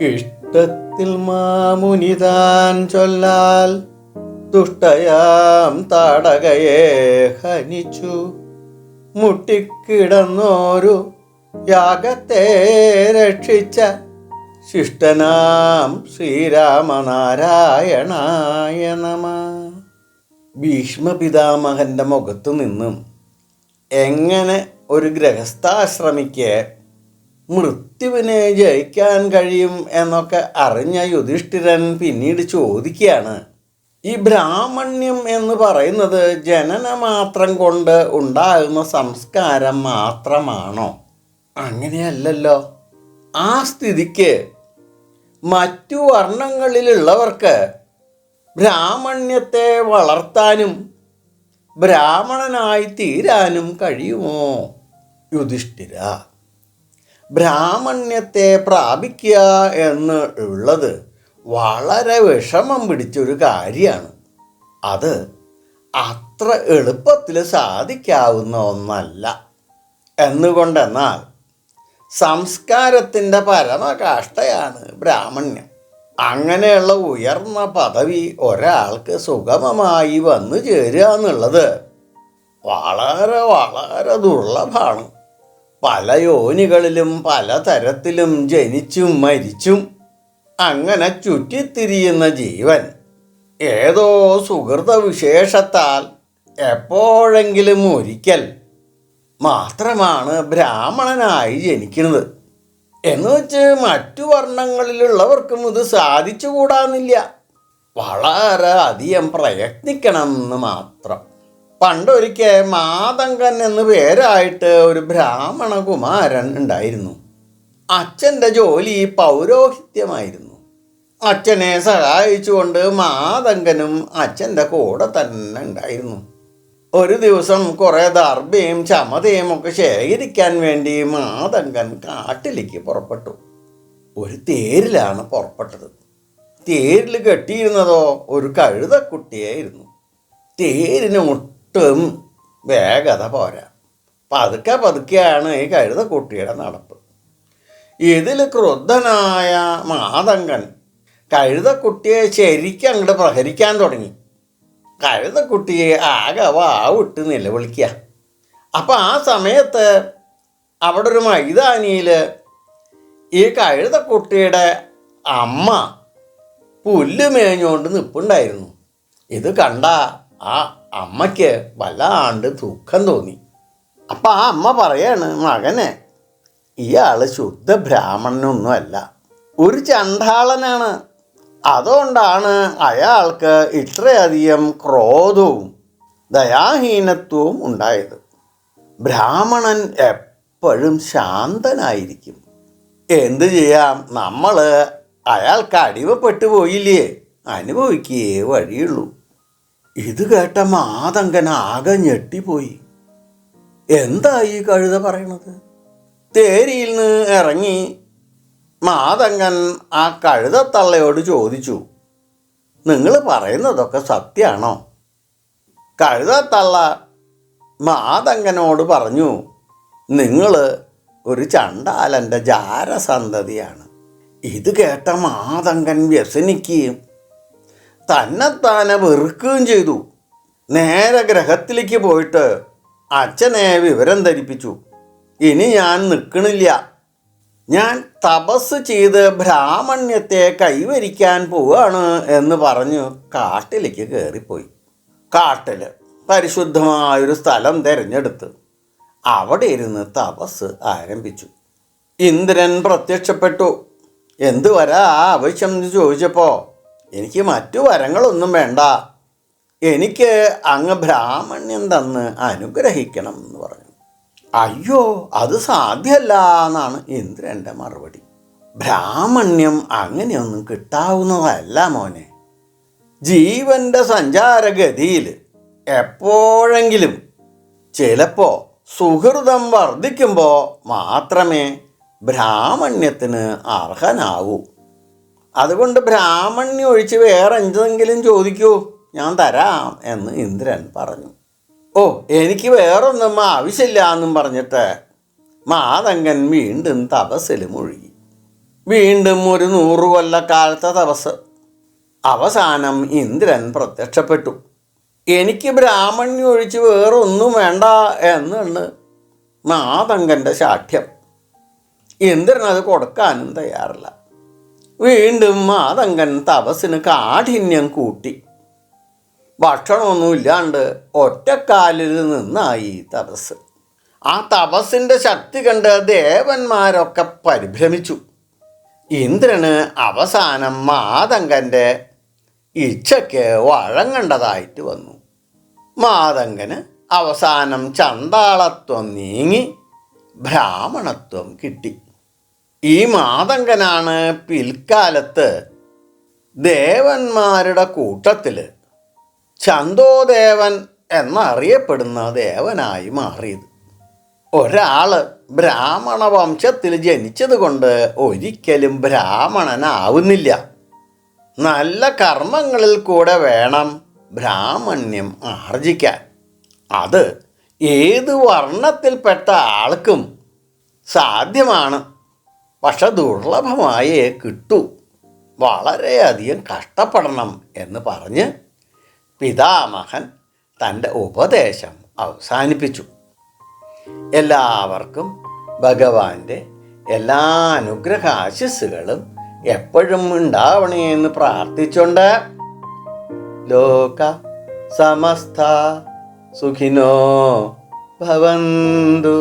ഇഷ്ടത്തിൽ മാമുനിതാൻ ചൊല്ലാൽ ദുഷ്ടയാം താടകയെ ഹനിച്ചു. മുട്ടിക്കിടന്നോരു യാഗത്തെ രക്ഷിച്ച ശിഷ്ടനാം ശ്രീരാമനാരായണായ നമ ഭീഷ്മപിതാമഹന്റെ മുഖത്തു നിന്നും എങ്ങനെ ഒരു ഗൃഹസ്ഥാശ്രമിക്ക് മൃത്യുവിനെ ജയിക്കാൻ കഴിയും എന്നൊക്കെ അറിഞ്ഞ യുധിഷ്ഠിരൻ പിന്നീട് ചോദിക്കുകയാണ്. ഈ ബ്രാഹ്മണ്യം എന്ന് പറയുന്നത് ജനന മാത്രം കൊണ്ട് ഉണ്ടാകുന്ന സംസ്കാരം മാത്രമാണോ? അങ്ങനെയല്ലല്ലോ. ആ സ്ഥിതിക്ക് മറ്റു വർണങ്ങളിലുള്ളവർക്ക് ബ്രാഹ്മണ്യത്തെ വളർത്താനും ബ്രാഹ്മണനായി തീരാനും കഴിയുമോ? യുധിഷ്ഠിര ബ്രാഹ്മണ്യത്തെ പ്രാപിക്കുക എന്ന് ഉള്ളത് വളരെ വിഷമം പിടിച്ചൊരു കാര്യമാണ്. അത് അത്ര എളുപ്പത്തിൽ സാധിക്കാവുന്ന ഒന്നല്ല. എന്നുകൊണ്ടെന്നാൽ സംസ്കാരത്തിന്റെ പരമകാഷ്ഠയാണ് ബ്രാഹ്മണ്യം. അങ്ങനെയുള്ള ഉയർന്ന പദവി ഒരാൾക്ക് സുഗമമായി വന്നു ചേരുക എന്നുള്ളത് വളരെ വളരെ ദുർലഭമാണ്. പല യോനികളിലും പല തരത്തിലും ജനിച്ചും മരിച്ചും അങ്ങനെ ചുറ്റിത്തിരിയുന്ന ജീവൻ ഏതോ സുഹൃത വിശേഷത്താൽ എപ്പോഴെങ്കിലും ഒരിക്കൽ മാത്രമാണ് ബ്രാഹ്മണനായി ജനിക്കുന്നത്. എന്ന് വെച്ച് മറ്റു വർണങ്ങളിലുള്ളവർക്കും ഇത് സാധിച്ചുകൂടാന്നില്ല. വളരെ അധികം പ്രയത്നിക്കണം എന്ന് മാത്രം. പണ്ടൊരിക്കൽ മാതങ്കൻ എന്ന് പേരായിട്ട് ഒരു ബ്രാഹ്മണ കുമാരൻ ഉണ്ടായിരുന്നു. അച്ഛന്റെ ജോലി പൗരോഹിത്യമായിരുന്നു. അച്ഛനെ സഹായിച്ചുകൊണ്ട് മാതങ്കനും അച്ഛന്റെ കൂടെ തന്നെ ഉണ്ടായിരുന്നു. ഒരു ദിവസം കുറേ ദർഭയും ചമതയും ഒക്കെ ശേഖരിക്കാൻ വേണ്ടി മാതങ്കൻ കാട്ടിലേക്ക് പുറപ്പെട്ടു. ഒരു തേരിലാണ് പുറപ്പെട്ടത്. തേരിൽ കെട്ടിയിരുന്നതോ ഒരു കഴുതക്കുട്ടിയായിരുന്നു. തേരിന് വേഗത പോരാ. പതുക്കെ പതുക്കെയാണ് ഈ കഴുതക്കുട്ടിയുടെ നടപ്പ്. ഇതിൽ ക്രുദ്ധനായ മാതങ്കൻ കഴുതക്കുട്ടിയെ ശരിക്കും അങ്ങോട്ട് പ്രഹരിക്കാൻ തുടങ്ങി. കഴുതക്കുട്ടിയെ ആകെ വാവിട്ട് നിലവിളിക്കുക അപ്പം ആ സമയത്ത് അവിടെ ഒരു മൈതാനിയിൽ ഈ കഴുതക്കുട്ടിയുടെ അമ്മ പുല്ല് മേഞ്ഞുകൊണ്ട് നിൽപ്പുണ്ടായിരുന്നു ഇത് കണ്ട ആ അമ്മയ്ക്ക് വല്ലാണ്ട് ദുഃഖം തോന്നി. അപ്പം ആ അമ്മ പറയാണ് മകനെ ഇയാൾ ശുദ്ധ ബ്രാഹ്മണനൊന്നുമല്ല ഒരു ചണ്ടാളനാണ് അതുകൊണ്ടാണ് അയാൾക്ക് ഇത്രയധികം ക്രോധവും ദയാഹീനത്വവും ഉണ്ടായത്. ബ്രാഹ്മണൻ എപ്പോഴും ശാന്തനായിരിക്കും. എന്തു ചെയ്യാം? നമ്മൾ അയാൾക്ക് അടിമപ്പെട്ടു പോയില്ലേ അനുഭവിക്കേ വഴിയുള്ളൂ. ഇത് കേട്ട മാതങ്കൻ ആകെ ഞെട്ടിപ്പോയി. എന്താ ഈ കഴുത പറയണത്? തേരിയിൽ നിന്ന് ഇറങ്ങി മാതങ്കൻ ആ കഴുതത്തള്ളയോട് ചോദിച്ചു നിങ്ങൾ പറയുന്നതൊക്കെ സത്യമാണോ? കഴുതത്തള്ള മാതങ്കനോട് പറഞ്ഞു നിങ്ങൾ ഒരു ചണ്ടാലന്റെ ജാരസന്തതിയാണ്. ഇത് കേട്ട മാതങ്കൻ വ്യസനിക്കുകയും തന്നെത്താനെ വെറുക്കുകയും ചെയ്തു. നേരെ ഗ്രഹത്തിലേക്ക് പോയിട്ട് അച്ഛനെ വിവരം ധരിപ്പിച്ചു. ഇനി ഞാൻ നിൽക്കണില്ല. ഞാൻ തപസ് ചെയ്ത് ബ്രാഹ്മണ്യത്തെ കൈവരിക്കാൻ പോവാണ് എന്ന് പറഞ്ഞു കാട്ടിലേക്ക് കയറിപ്പോയി. കാട്ടിൽ പരിശുദ്ധമായൊരു സ്ഥലം തിരഞ്ഞെടുത്ത് അവിടെ ഇരുന്ന് തപസ് ആരംഭിച്ചു. ഇന്ദ്രൻ പ്രത്യക്ഷപ്പെട്ടു. എന്തുവരാ ആവശ്യം എന്ന് ചോദിച്ചപ്പോൾ എനിക്ക് മറ്റു വരങ്ങളൊന്നും വേണ്ട. എനിക്ക് അങ്ങ് ബ്രാഹ്മണ്യം തന്ന് അനുഗ്രഹിക്കണം എന്ന് പറഞ്ഞു. അയ്യോ അത് സാധ്യമല്ല എന്നാണ് ഇന്ദ്രന്റെ മറുപടി. ബ്രാഹ്മണ്യം അങ്ങനെയൊന്നും കിട്ടാവുന്നതല്ല മോനെ. ജീവന്റെ സഞ്ചാരഗതിയിൽ എപ്പോഴെങ്കിലും ചിലപ്പോൾ സുഹൃതം വർദ്ധിക്കുമ്പോൾ മാത്രമേ ബ്രാഹ്മണ്യത്തിന് അർഹനാവൂ. അതുകൊണ്ട് ബ്രാഹ്മണ്യം ഒഴിച്ച് വേറെ എന്തെങ്കിലും ചോദിക്കൂ. ഞാൻ തരാം എന്ന് ഇന്ദ്രൻ പറഞ്ഞു. ഓ എനിക്ക് വേറൊന്നും ആവശ്യമില്ല എന്നും പറഞ്ഞിട്ട് മാതങ്കൻ വീണ്ടും തപസ്സിൽ മുഴുകി. വീണ്ടും ഒരു നൂറു കൊല്ലക്കാലത്തെ തപസ്. അവസാനം ഇന്ദ്രൻ പ്രത്യക്ഷപ്പെട്ടു. എനിക്ക് ബ്രാഹ്മണ്യം ഒഴിച്ച് വേറൊന്നും വേണ്ട എന്നാണ് മാതങ്കന്റെ ശാഠ്യം. ഇന്ദ്രൻ അത് കൊടുക്കാനും തയ്യാറില്ല. വീണ്ടും മാതങ്കൻ തപസ്സിന് കാഠിന്യം കൂട്ടി. ഭക്ഷണമൊന്നുമില്ലാണ്ട് ഒറ്റക്കാലിൽ നിന്നായി തപസ്. ആ തപസ്സിന്റെ ശക്തി കണ്ട് ദേവന്മാരൊക്കെ പരിഭ്രമിച്ചു. ഇന്ദ്രന് അവസാനം മാതങ്കന്റെ ഇച്ഛയ്ക്ക് വഴങ്ങേണ്ടതായിട്ട് വന്നു. മാതങ്കന് അവസാനം ചണ്ടാളത്വം നീങ്ങി ബ്രാഹ്മണത്വം കിട്ടി. ഈ മാതങ്കനാണ് പിൽക്കാലത്ത് ദേവന്മാരുടെ കൂട്ടത്തിൽ ചന്തോദേവൻ എന്നറിയപ്പെടുന്ന ദേവനായി മാറിയത്. ഒരാൾ ബ്രാഹ്മണ വംശത്തിൽ ജനിച്ചതുകൊണ്ട് ഒരിക്കലും ബ്രാഹ്മണനാവുന്നില്ല. നല്ല കർമ്മങ്ങളിൽ കൂടെ വേണം ബ്രാഹ്മണ്യം ആർജിക്കാൻ. അത് ഏത് വർണത്തിൽപ്പെട്ട ആൾക്കും സാധ്യമാണ്. പക്ഷെ ദുർലഭമായേ കിട്ടൂ. വളരെയധികം കഷ്ടപ്പെടണം എന്ന് പറഞ്ഞ് പിതാമഹൻ തന്റെ ഉപദേശം അവസാനിപ്പിച്ചു. എല്ലാവർക്കും ഭഗവാന്റെ എല്ലാ അനുഗ്രഹ ആശിസ്സുകളും എപ്പോഴും ഉണ്ടാവണേ എന്ന് പ്രാർത്ഥിച്ചുകൊണ്ട് ലോക സമസ്ത സുഖിനോ ഭവന്തു.